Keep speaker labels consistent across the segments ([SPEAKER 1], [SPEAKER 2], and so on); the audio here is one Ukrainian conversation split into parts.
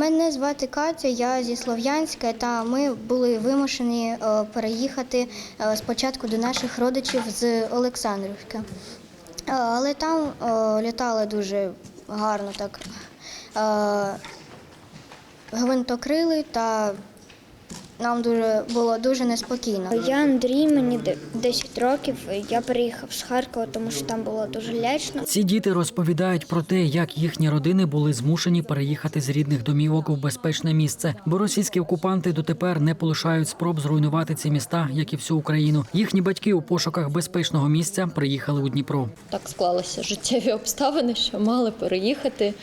[SPEAKER 1] Мене звати Катя, я зі Слов'янська, та ми були вимушені е, переїхати е, спочатку до наших родичів з Олександрівки. Е, Але там літали дуже гарно так гвинтокрили, та нам дуже було дуже неспокійно.
[SPEAKER 2] Я Андрій, мені де- 10 років. Я приїхав з Харкова, тому що там було дуже лячно.
[SPEAKER 3] Ці діти розповідають про те, як їхні родини були змушені переїхати з рідних домівок у безпечне місце, бо російські окупанти дотепер не полишають спроб зруйнувати ці міста, як і всю Україну. Їхні батьки у пошуках безпечного місця приїхали у Дніпро.
[SPEAKER 4] так склалися життєві обставини, що мали переїхати.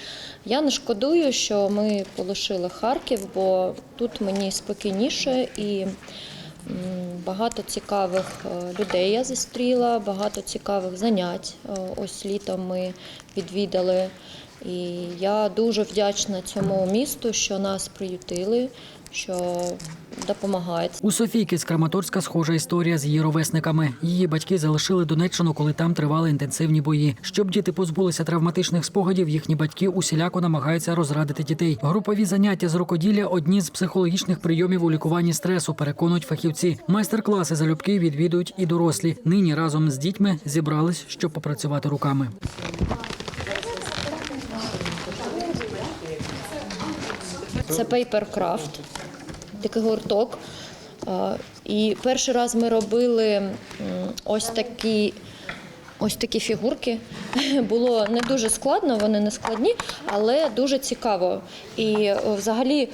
[SPEAKER 4] Я не шкодую, що ми полишили Харків, бо тут мені спокійніше і м, багато цікавих е, людей я зустріла, багато цікавих занять. Е, Ось літом ми відвідали. І я дуже вдячна цьому місту, що нас приютили, що допомагають.
[SPEAKER 3] У Софійки з Краматорська схожа історія з її ровесниками. Її батьки залишили Донеччину, коли там тривали інтенсивні бої. Щоб діти позбулися травматичних спогадів, їхні батьки усіляко намагаються розрадити дітей. Групові заняття з рукоділля одні з психологічних прийомів у лікуванні стресу, переконують фахівці. Майстер-класи залюбки відвідують і дорослі. Нині разом з дітьми зібрались, щоб попрацювати руками.
[SPEAKER 4] Це Papercraft, такий гурток. І перший раз ми робили ось такі. Ось такі фігурки. Було не дуже складно, вони не складні, але дуже цікаво. І е, взагалі,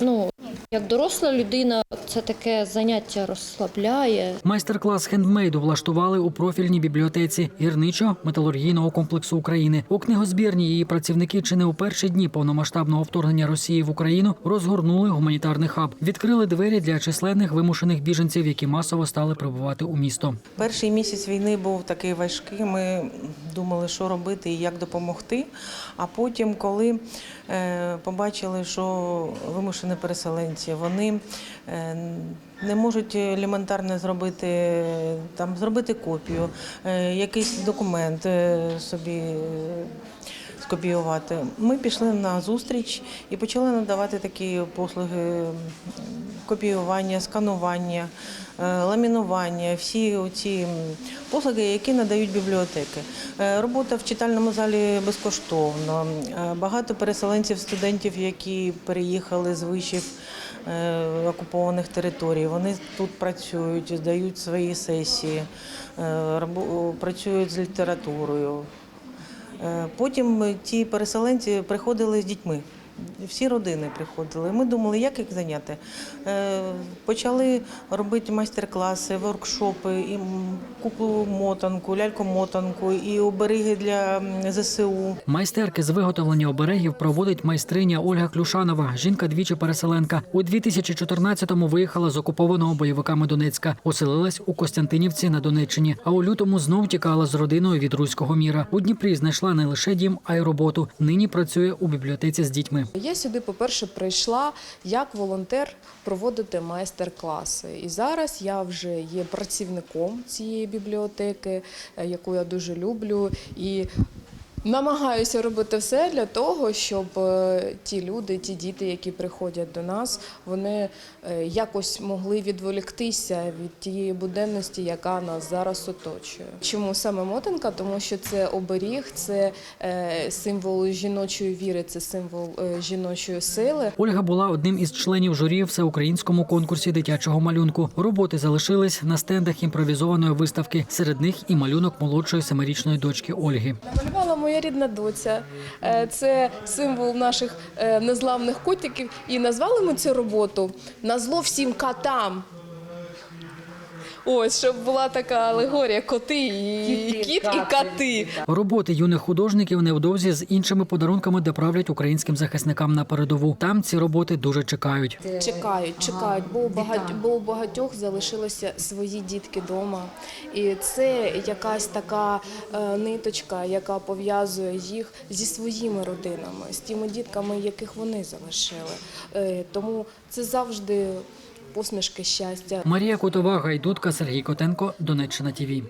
[SPEAKER 4] ну, як доросла людина, це таке заняття розслабляє.
[SPEAKER 3] Майстер-клас хендмейду влаштували у профільній бібліотеці гірничо-металургійного комплексу України. У книгозбірні її працівники чи не у перші дні повномасштабного вторгнення Росії в Україну розгорнули гуманітарний хаб, відкрили двері для численних вимушених біженців, які масово стали прибувати у місто.
[SPEAKER 5] Перший місяць війни був такий важкий. Ми думали, що робити і як допомогти. А потім, коли е, побачили, що вимушені переселенці, вони е, не можуть елементарно зробити там зробити копію, е, якийсь документ собі. Скопіювати. Ми пішли на зустріч і почали надавати такі послуги копіювання, сканування, ламінування, всі ці послуги, які надають бібліотеки. Е, Робота в читальному залі безкоштовно. Е, Багато переселенців, студентів, які переїхали з вишів е, окупованих територій. Вони тут працюють, здають свої сесії, працюють з літературою. Потім ті переселенці приходили з дітьми. Всі родини приходили. Ми думали, як їх зайняти. Е, Почали робити майстер-класи, воркшопи, і куклу-мотанку, ляльку-мотанку, і обереги для ЗСУ.
[SPEAKER 3] Майстерки з виготовлення оберегів проводить майстриня Ольга Клюшанова. Жінка двічі переселенка. У 2014-му виїхала з окупованого бойовиками Донецька, оселилась у Костянтинівці на Донеччині. А у лютому знов тікала з родиною від руського міра. У Дніпрі знайшла не лише дім, а й роботу. Нині працює у бібліотеці з дітьми.
[SPEAKER 6] Я сюди, по-перше, прийшла як волонтер проводити майстер-класи. І зараз я вже є працівником цієї бібліотеки, е, яку я дуже люблю. І намагаюся робити все для того, щоб е, ті люди, ті діти, які приходять до нас, вони е, якось могли відволіктися від тієї буденності, яка нас зараз оточує. Чому саме мотанка? Тому що це оберіг, це е, символ жіночої віри, це символ жіночої сили.
[SPEAKER 3] Ольга була одним із членів журі всеукраїнському конкурсі дитячого малюнку. Роботи залишились на стендах імпровізованої виставки. Серед них і малюнок молодшої семирічної дочки Ольги.
[SPEAKER 6] Моя рідна доця. Е, Це символ наших е, незламних котиків. І назвали ми цю роботу на зло всім котам. Ось, щоб була така алегорія коти і кіт і коти.
[SPEAKER 3] Роботи юних художників невдовзі з іншими подарунками доправлять українським захисникам на передову. Там ці роботи дуже чекають.
[SPEAKER 6] Чекають, чекають, бо у багать, бо у багатьох залишилися свої дітки вдома. І це якась така е, ниточка, яка пов'язує їх зі своїми родинами, з тими дітками, яких вони залишили. Е, тому це завжди посмішки щастя.
[SPEAKER 3] Марія Котова, Гайдутка, Сергій Котенко, Донеччина ТІВІ.